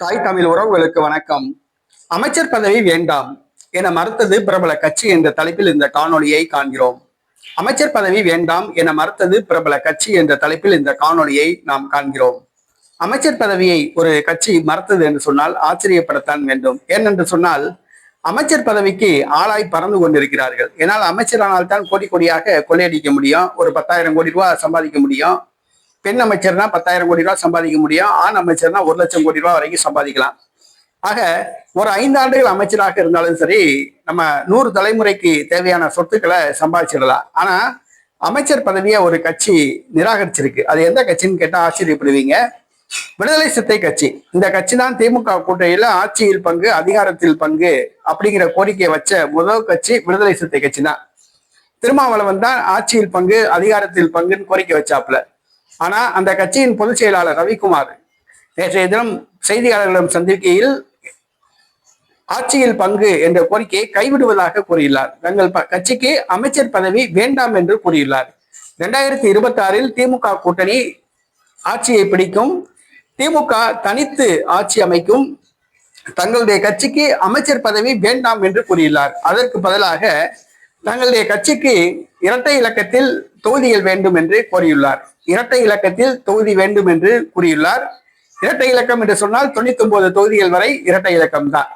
தாய் தமிழ் உறவுகளுக்கு வணக்கம். அமைச்சர் பதவி வேண்டாம் என மறுத்தது பிரபல கட்சி என்ற தலைப்பில் இந்த காணொலியை காண்கிறோம். அமைச்சர் பதவி வேண்டாம் என மறுத்தது பிரபல கட்சி என்ற தலைப்பில் இந்த காணொலியை நாம் காண்கிறோம். அமைச்சர் பதவியை ஒரு கட்சி மறுத்தது என்று சொன்னால் ஆச்சரியப்படத்தான் வேண்டும். ஏனென்று சொன்னால் அமைச்சர் பதவிக்கு ஆளாய் பறந்து கொண்டிருக்கிறார்கள். ஏனால் அமைச்சரானால் தான் கோடி கோடியாக கொள்ளையடிக்க முடியும். ஒரு பத்தாயிரம் கோடி ரூபாய் சம்பாதிக்க முடியும். பெண் அமைச்சர்னா பத்தாயிரம் கோடி ரூபாய் சம்பாதிக்க முடியும். ஆண் அமைச்சர்னா ஒரு லட்சம் கோடி ரூபாய் வரைக்கும் சம்பாதிக்கலாம். ஆக ஒரு ஐந்து ஆண்டுகள் அமைச்சராக இருந்தாலும் சரி நம்ம நூறு தலைமுறைக்கு தேவையான சொத்துக்களை சம்பாதிச்சிடலாம். ஆனா அமைச்சர் பதவியை ஒரு கட்சி நிராகரிச்சிருக்கு. அது எந்த கட்சின்னு கேட்டா ஆச்சரியப்படுவீங்க. விடுதலை சித்தை கட்சி. இந்த கட்சி தான் திமுக கூட்டணியில ஆட்சியில் பங்கு அதிகாரத்தில் பங்கு அப்படிங்கிற கோரிக்கையை வச்ச முதல் கட்சி விடுதலை சித்தை கட்சி தான் திருமாவளவன் தான் ஆட்சியில் பங்கு அதிகாரத்தில் பங்குன்னு கோரிக்கை வச்சாப்புல. ஆனா அந்த கட்சியின் பொதுச் செயலாளர் ரவிக்குமார் நேற்றைய தினம் செய்தியாளர்களிடம் சந்திக்கையில் ஆட்சியில் பங்கு என்ற கோரிக்கையை கைவிடுவதாக கூறியுள்ளார். தங்கள் கட்சிக்கு அமைச்சர் பதவி வேண்டாம் என்று கூறியுள்ளார். இரண்டாயிரத்தி இருபத்தி ஆறில் திமுக கூட்டணி ஆட்சியை பிடிக்கும். திமுக தனித்து ஆட்சி அமைக்கும். தங்களுடைய கட்சிக்கு அமைச்சர் பதவி வேண்டாம் என்று கூறியுள்ளார். அதற்கு பதிலாக தங்களுடைய கட்சிக்கு இரட்டை இலக்கத்தில் தொகுதிகள் வேண்டும் என்று கோரியுள்ளார். இரட்டை இலக்கத்தில் தொகுதி வேண்டும் என்று கூறியுள்ளார். இரட்டை இலக்கம் என்று சொன்னால் தொண்ணூத்தி ஒன்பது தொகுதிகள் வரை இரட்டை இலக்கம் தான்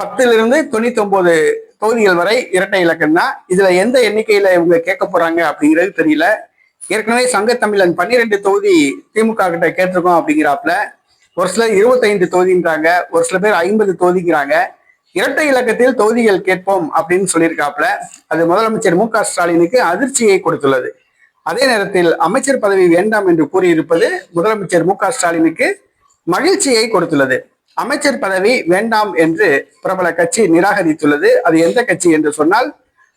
பத்திலிருந்து தொண்ணூத்தி ஒன்பது தொகுதிகள் வரை இரட்டை இலக்கம் தான் இதுல எந்த எண்ணிக்கையில இவங்க கேட்க போறாங்க அப்படிங்கிறது தெரியல. ஏற்கனவே சங்க தமிழன் பன்னிரெண்டு தொகுதி திமுக கிட்ட கேட்டிருக்கோம் அப்படிங்கிறாப்புல. ஒரு சிலர் இருபத்தைந்து தொகுதின்றாங்க ஒரு சில பேர் ஐம்பது தொகுதிங்கிறாங்க. இரட்டை இலக்கத்தில் தொகுதிகள் கேட்போம் அப்படின்னு சொல்லியிருக்காப்ல அது முதலமைச்சர் மு க ஸ்டாலினுக்கு அதிர்ச்சியை கொடுத்துள்ளது. அதே நேரத்தில் அமைச்சர் பதவி வேண்டாம் என்று கூறியிருப்பது முதலமைச்சர் மு க ஸ்டாலினுக்கு மகிழ்ச்சியை கொடுத்துள்ளது. அமைச்சர் பதவி வேண்டாம் என்று பிரபல கட்சி நிராகரித்துள்ளது. அது எந்த கட்சி என்று சொன்னால்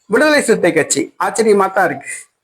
விடுதலை சிறுத்தை கட்சி. ஆச்சரியமா தான் இருக்கு.